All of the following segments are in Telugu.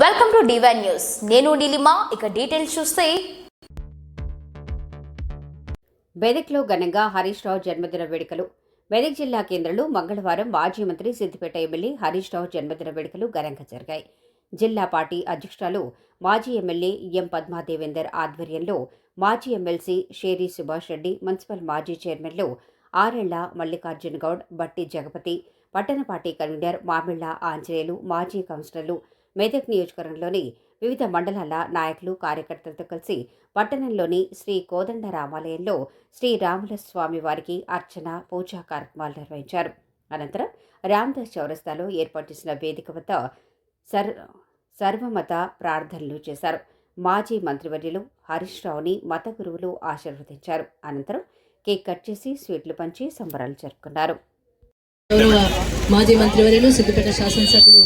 వెల్కమ్ టు డివైన్ న్యూస్ నేను నీలిమా ఇక డీటెయిల్స్ చూస్తే. మెదక్లో ఘనంగా హరీష్ రావు జన్మదిన వేడుకలు. మెదక్ జిల్లా కేంద్రంలో మంగళవారం మాజీ మంత్రి సిద్దిపేట ఎమ్మెల్యే హరీష్ రావు జన్మదిన వేడుకలు ఘనంగా జరిగాయి. జిల్లా పార్టీ అధ్యక్షురాలు మాజీ ఎమ్మెల్యే ఎం పద్మాదేవేందర్ ఆధ్వర్యంలో మాజీ ఎమ్మెల్సీ షేరి సుభాష్ రెడ్డి మున్సిపల్ మాజీ చైర్మన్లు ఆరెళ్ళ మల్లికార్జున గౌడ్ బట్టి జగపతి పట్టణ పార్టీ కన్వీనర్ మామిళ్ళ ఆంజనేయులు మాజీ కౌన్సిలర్లు మెదక్ నియోజకవర్గంలోని వివిధ మండలాల నాయకులు కార్యకర్తలతో కలిసి పట్టణంలోని శ్రీ కోదండ రామాలయంలో శ్రీ రాముల స్వామి వారికి అర్చన పూజా కార్యక్రమాలు నిర్వహించారు. అనంతరం రామదాస్ చౌరస్తాలో ఏర్పాటు చేసిన వేదిక వద్ద సర్ సర్వమత ప్రార్థనలు చేశారు. మాజీ మంత్రివర్యులు హరీష్ రావుని మత గురువులు ఆశీర్వదించారు. అనంతరం కేక్ కట్ చేసి స్వీట్లు పంచి సంబరాలు జరుపుకున్నారు. మాజీ మంత్రివర్యులు సిద్దిపేట శాసనసభ్యులు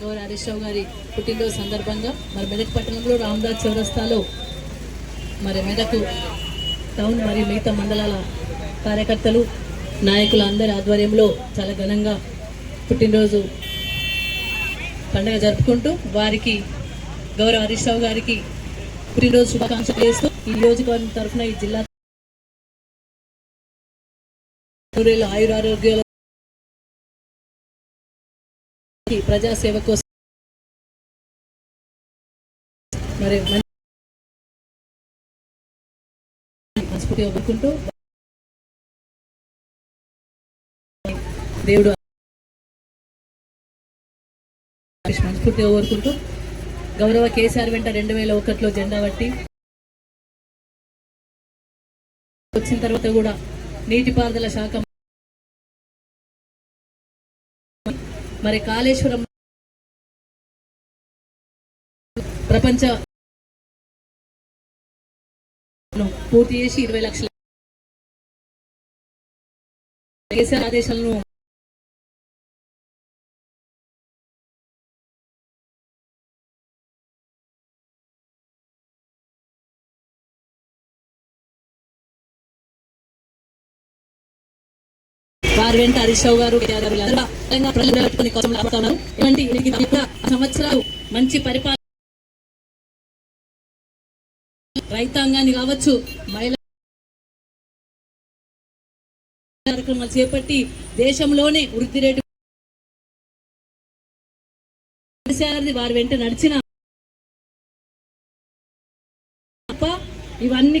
గౌరవ హరీష్ రావు గారి పుట్టినరోజు సందర్భంగా మరి మెదక్ పట్టణంలో రామదాస్ చౌరస్తాలో మరి మెదక్ టౌన్ మరియు మిగతా మండలాల కార్యకర్తలు నాయకుల అందరి ఆధ్వర్యంలో చాలా ఘనంగా పుట్టినరోజు పండుగ జరుపుకుంటూ వారికి గౌరవ హరీష్ రావు గారికి పుట్టినరోజు శుభాకాంక్షలు చేస్తూ ఈ నియోజకవర్గం తరఫున ఈ జిల్లా నూరేళ్ళ ఆయురారోగ్యాల ప్రజాసేవ కోసం మరి మంచి మనస్ఫూర్తిగా కోరుకుంటూ దేవుడు మనస్ఫూర్తిగా కోరుకుంటూ గౌరవ కేసీఆర్ వెంట రెండు వేల ఒకటిలో జెండా పట్టి వచ్చిన తర్వాత కూడా నీటిపారుదల శాఖ మరి కాళేశ్వరం ప్రపంచ పూర్తి చేసి ఇరవై లక్షల కేసీఆర్ ఆదేశాలను వారి వెంట హరీష్ రావు గారు కేటీఆర్ గారు తెలంగాణ ప్రజలు నిలబెట్టుకునే కోసం ఇలాంటి సంవత్సరాలు మంచి పరిపాలన రైతాంగాన్ని కావచ్చు మహిళా కార్యక్రమాలు చేపట్టి దేశంలోనే వృద్ధి రేటు వారి వెంట నడిచిన తప్ప ఇవన్నీ